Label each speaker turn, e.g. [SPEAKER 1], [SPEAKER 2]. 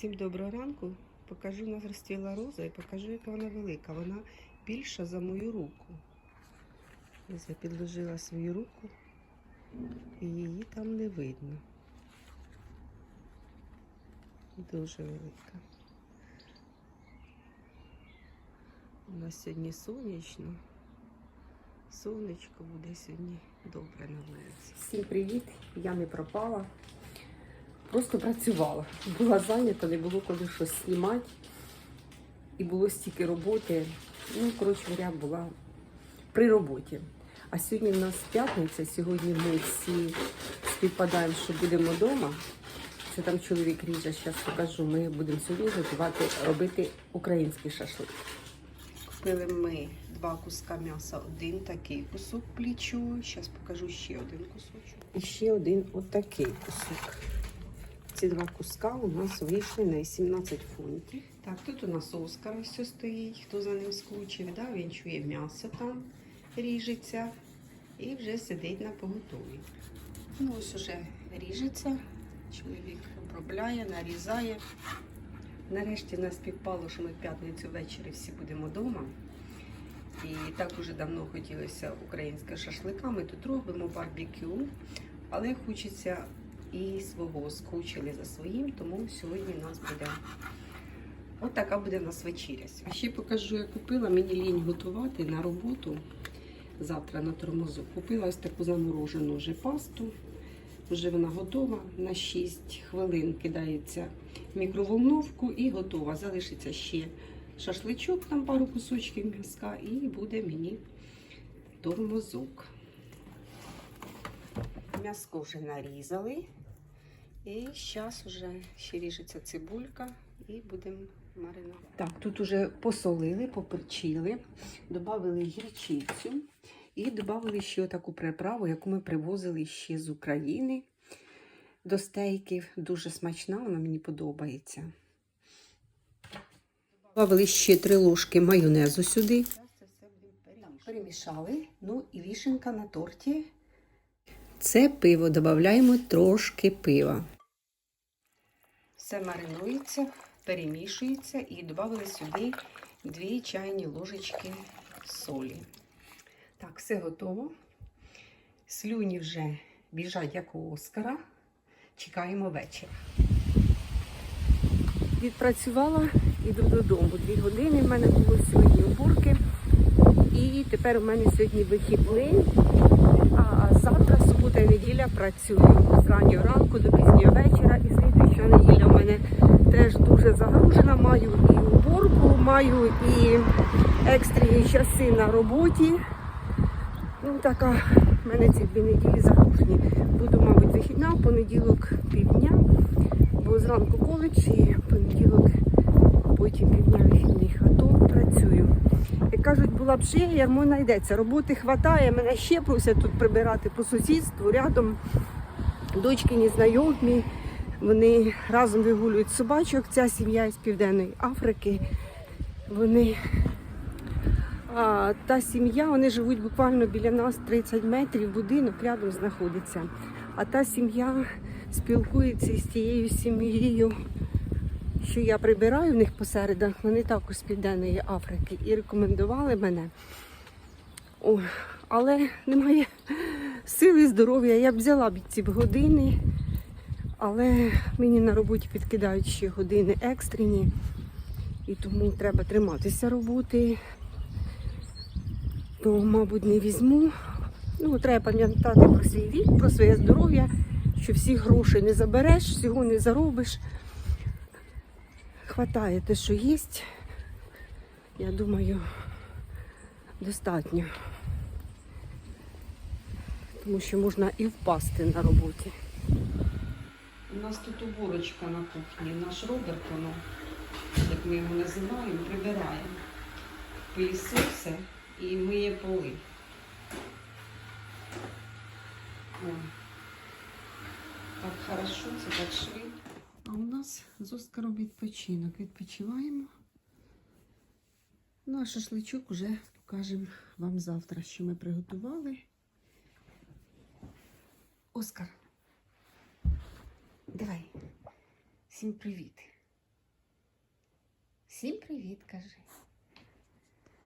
[SPEAKER 1] Всім доброго ранку. Покажу, у нас розцвіла роза і покажу, яка вона велика. Вона більша за мою руку. Ось я підложила свою руку і її там не видно. Дуже велика. У нас сьогодні сонячно. Сонечко буде сьогодні добре на вулиці.
[SPEAKER 2] Всім привіт! Я не пропала. Просто працювала. Була зайнята, не було коли щось знімати. І було стільки роботи. Ну, коротше говоря, була при роботі. А сьогодні в нас п'ятниця, сьогодні ми всі співпадаємо, що будемо вдома. Це там чоловік ріже, зараз покажу. Ми будемо сьогодні готувати, робити український шашлик.
[SPEAKER 1] Купили ми два куска м'яса, один такий кусок плічу. Зараз покажу ще один кусочок. І ще один отакий кусок. Ці два куска у нас вийшли на 17 фунтів. Так, тут у нас Оскар ось стоїть, хто за ним скучив, да? він чує м'ясо там ріжеться і вже сидить на поготові. Ну ось уже ріжеться, чоловік обробляє, нарізає. Нарешті нас співпало, що ми в п'ятницю ввечері всі будемо вдома. І так уже давно хотілося українське шашлика. Ми тут робимо барбекю, але хочеться і свого скучили за своїм, тому сьогодні у нас буде от така буде в нас вечеря. А ще покажу, я купила мені лінь готувати на роботу завтра на тормозу. Купила ось таку заморожену вже пасту. Вже вона готова на 6 хвилин кидається в мікроволновку і готова. Залишиться ще шашличок, там пару кусочків м'язка, і буде мені тормозок. М'яско вже нарізали. І зараз вже ще ріжеться цибулька і будемо маринувати. Так, тут вже посолили, поперчили, додали гірчицю і додали ще таку приправу, яку ми привозили ще з України до стейків. Дуже смачна, вона мені подобається. Добавили ще три ложки майонезу сюди. Перемішали. Ну і вішенка на торті. Це пиво, додаємо трошки пива. Все маринується, перемішується і додали сюди 2 чайні ложечки солі. Так, все готово. Слюні вже біжать, як у Оскара. Чекаємо вечора.
[SPEAKER 2] Відпрацювала, іду додому. Дві години в мене було сьогодні уборки. І тепер у мене сьогодні вихідний. А завтра, субота неділя, працюю з раннього ранку до пізнього вечора. І слідуюча неділя в мене теж дуже загружена. Маю і уборку, маю і екстрені часи на роботі. Ну, така в мене ці дві неділі загружені. Буду, мабуть, вихідна, в понеділок півдня, бо зранку коледж і понеділок потім півдня вихідних, а то працюю. Як кажуть, була б ще, ярмо знайдеться. Роботи хватає, мене ще просять тут прибирати по сусідству, рядом дочкині знайомі. Вони разом вигулюють собачок. Ця сім'я із Південної Африки. Вони а та сім'я, вони живуть буквально біля нас 30 метрів, будинок рядом знаходиться. А та сім'я спілкується з тією сім'єю, що я прибираю в них посередах. Вони також з Південної Африки і рекомендували мене. О, але немає сили, здоров'я. Я б взяла б ці години, але мені на роботі підкидають ще години екстрені. І тому треба триматися роботи то, мабуть, не візьму. Ну, треба пам'ятати про свій вік, про своє здоров'я, що всі гроші не забереш, всього не заробиш. Хватає те, що є. Я думаю, достатньо. Тому що можна і впасти на роботі.
[SPEAKER 1] У нас тут уборочка на кухні. Наш Роберт, воно, як ми його називаємо, прибирає. Пилісоси і миє поли. О, Так хорошо, це так швидко. Нас з Оскаром відпочинок. Відпочиваємо. Ну, а шашличок вже покажемо вам завтра, що ми приготували. Оскар, давай. Всім привіт.
[SPEAKER 3] Всім привіт, кажи.